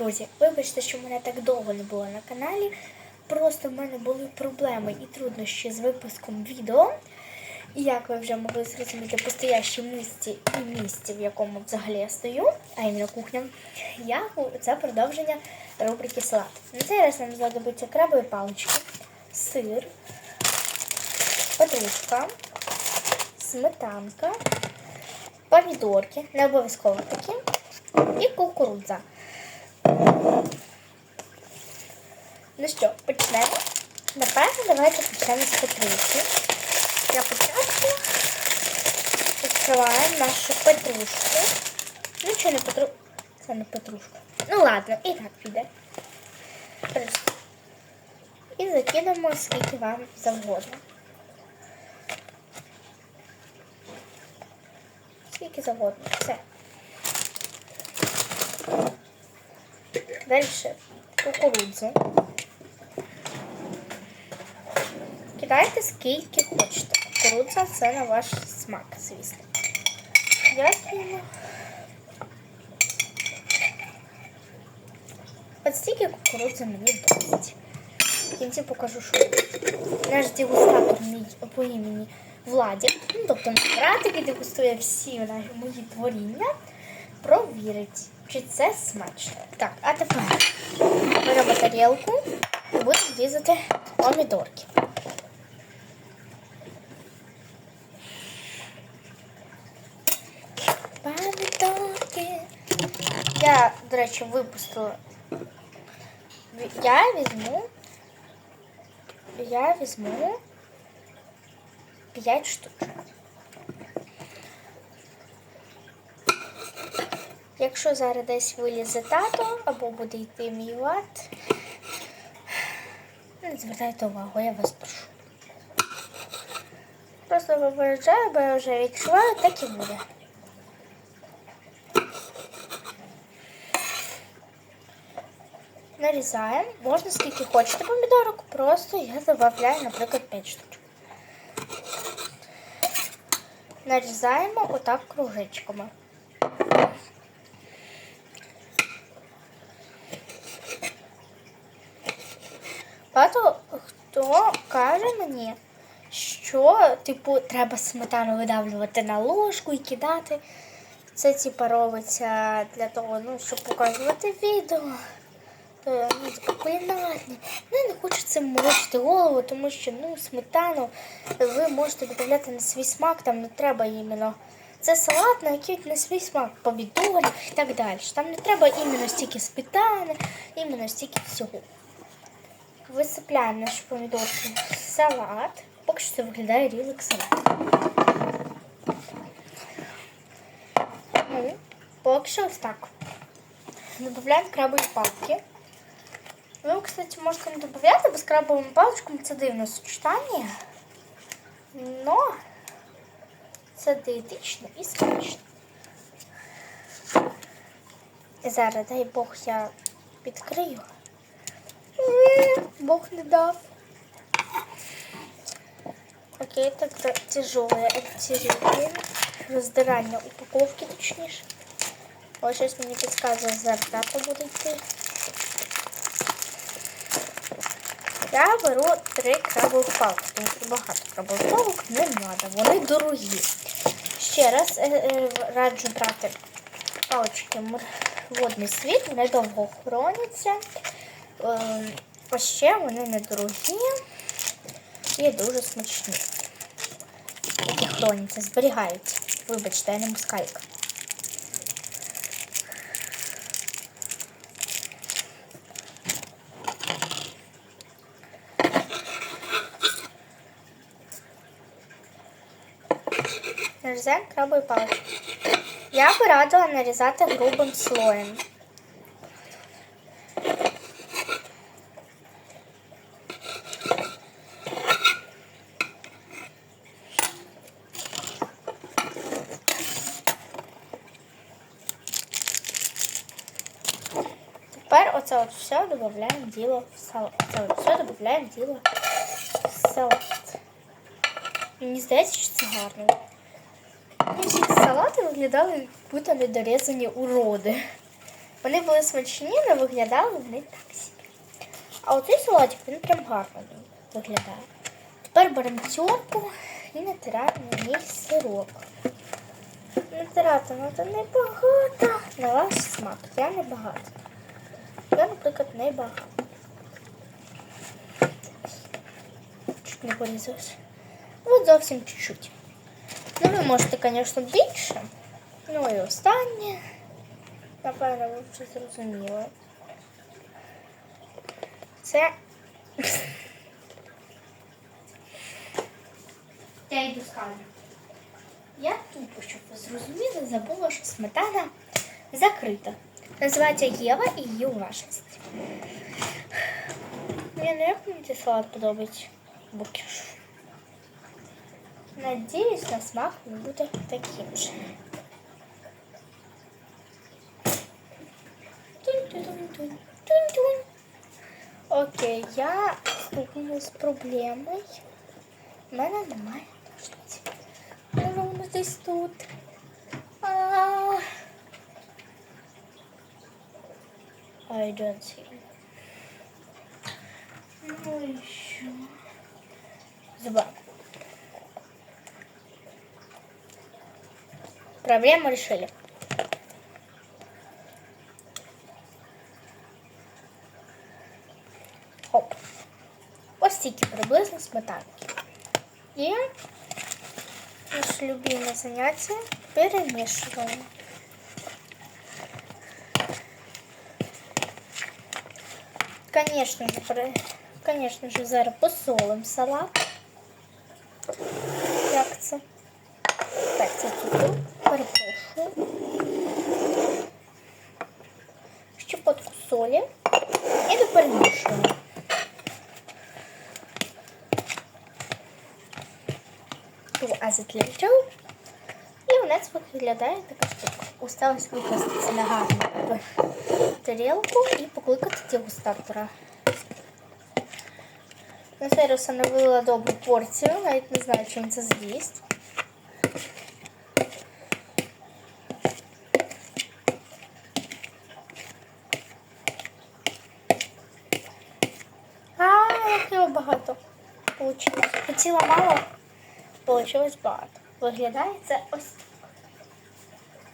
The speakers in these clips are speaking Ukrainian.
друзі, вибачте, що мене так довго не було на каналі. Просто в мене були проблеми і труднощі з випуском відео. І як ви вже могли зрозуміти, по місці і місці, в якому взагалі я стою, а іменно кухня, я це продовження рубрики салат. На цей раз нам знадобиться крабові палички, сир, петрушка, сметанка, помідорки, не обов'язково такі, і кукурудза. Ну що, почнемо? Напевно, давайте почнемо з петрушки. Для початку відкриваємо нашу петрушку. Ну, чи не петрушку? Це не петрушка. Ну ладно, і так піде. І закинемо скільки вам завгодно. Скільки завгодно. Все. Далі кукурудзу. Кидайте скільки хочете. Кукурудза це на ваш смак, звісно. Дякуємо. От стільки кукурудзи мені досить. В кінці покажу, що наш дегустатор по імені Владі, ну, тобто брат, який дегустує всі мої творіння, провірить, чи це смачно. Так, а тепер беремо тарілку і будемо різати. Помідорки. Я, до речі, випустила. Я візьму. Я візьму 5 штук. Якщо зараз десь вилізе тато або буде йти мій лад, не звертайте увагу, я вас прошу. Просто попереджаю, бо я вже відчуваю, так і буде. Нарізаємо. Можна скільки хочете помідорок, просто я додаю, наприклад, 5 штучок. Нарізаємо отак кружечками. Багато хто каже мені, що типу треба сметану видавлювати на ложку і кидати. Це типу робиться для того, ну, щоб показувати відео. Е, Ну, не цим морочити голову, тому що ну, сметану ви можете додати на свій смак, там не треба іменно. Це салат, на який на свій смак помідори і так далі. Там не треба іменно стільки сметани, іменно стільки всього. Висипляємо наші помідорки салат. Поки що це виглядає різик салат. Ну, поки що ось так. Додаємо крабові палки. Ви, кстати, можете не додати, бо з крабовими паличками це дивне сочетання. Но це диетично і смачно. Зараз, дай Бог, я відкрию. Бог не дав. Окей, тогда тяжелое оттяжеление. Роздирання упаковки, точніше. Ось щось мені підказує, зарплата буде йти. Я беру три крабових палки, тому що багато крабових палок не треба, вони дорогі. Ще раз е, е, раджу брати палички мор- водний світ, вони довго хроняться. Е, а ще вони недорогі і дуже смачні. Які хроняться, зберігаються. Вибачте, я не мускайка. Нарізаємо крабові палички. Я би радила нарізати грубим слоєм. Тепер оце от все додаємо діло в салат. Це от все додаємо діло в салат. Мені здається, що це гарно. Салати виглядали, як будто недорізані уроди. Вони були смачні, але виглядали вони так собі. А оцей салатик, він прям гарно виглядає. Тепер беремо терку і натираємо на ній сироп. Натирати треба небагато. На ваш смак. Я не багато. Я, наприклад, не багато. Чуть не порізалась. От зовсім чуть-чуть. Ну, ви можете, звісно, більше. Ну і останнє. Напевно, ви вже зрозуміли. Це. Я йду скажу. Я тупо, щоб ви зрозуміли, забула, що сметана закрита. Називається Єва і її уважність. Мені не як мені цей салат подобається. Букіш. Надіюсь, на смак він буде таким же. Тунь-тунь-тунь. Окей, я стукнула з проблемою. У мене немає ножниць. Може воно десь тут. А. I don't see. Ну і що? Забавно. Проблему решили. Хоп. Ось стільки приблизно сметанки. І наше любиме заняття перемішуємо. Конечно же, при- конечно же, зараз посолимо салат. Як це? Так, це цукор. Перепрошую. Щепотку солі і доперемішуємо. Ту азетлячу. І у нас виглядає така штука. Осталось викласти на гарну тарілку і покликати дегустатора. На цей раз я налила добру порцію, навіть не знаю, чим це з'їсть. А, як його багато получилось. Хотіла мало, получилось багато. Виглядає це ось так.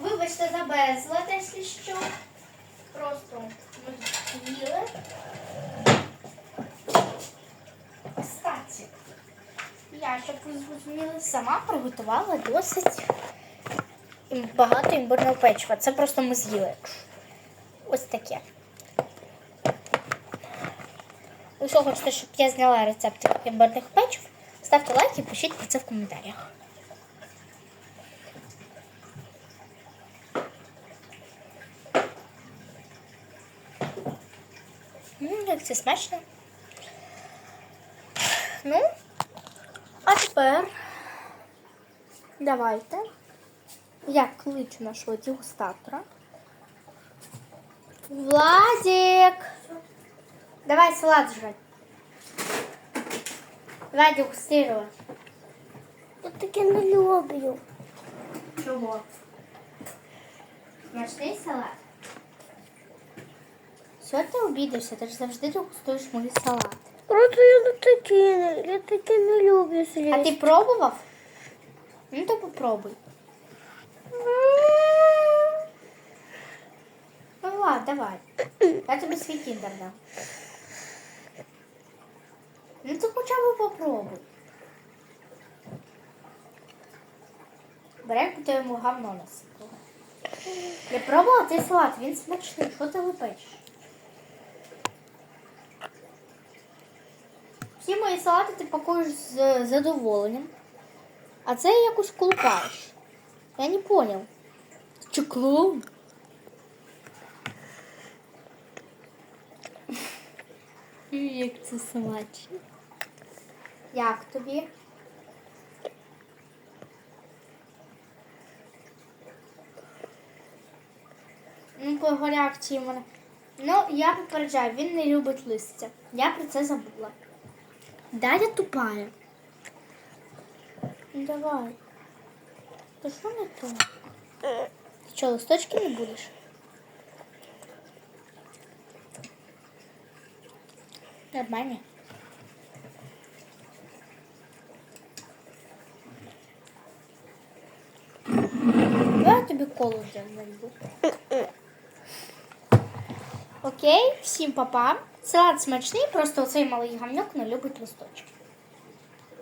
Вибачте за безлад, якщо що. Просто ми їли. Кстати, я, щоб ви зрозуміли, сама приготувала досить багато імбирного печива. Це просто ми з'їли. Ось таке. Якщо хочете, щоб я зняла рецепти імбирних печив, ставте лайк і пишіть про це в коментарях. М, як це смачно. Ну, а тепер давайте я кличу нашого дегустатора. Владик! Давай салат жрать. Давай дегустировать. Я таке не люблю. Чого? Смачний салат. Що ти обідишся? Ти ж завжди дегустуєш мої салати. Просто я не таке, не- я таке не люблю А слід. ти пробував? Ну то попробуй. Ну ладно, давай. Я тобі свій кіндер дам. Ну то хоча б попробуй. Бере то йому говно насипало. Я пробувала цей салат, він смачний. Що ти лепиш? Всі мої салати ти пакуєш з задоволенням. А це якось колупаєш. Я не поняв. Ти чи Як це смачно. Як тобі? Ну, по реакції мене. Ну, я попереджаю, він не любить листя. Я про це забула. Да, я тупая. Ну, Давай. Та що не то? Ти що, листочки не будеш? Нормально. Давай я тобі колу зальву. Окей, всім папа. Салат смачний, просто оцей малий гамнюк не любить листочки.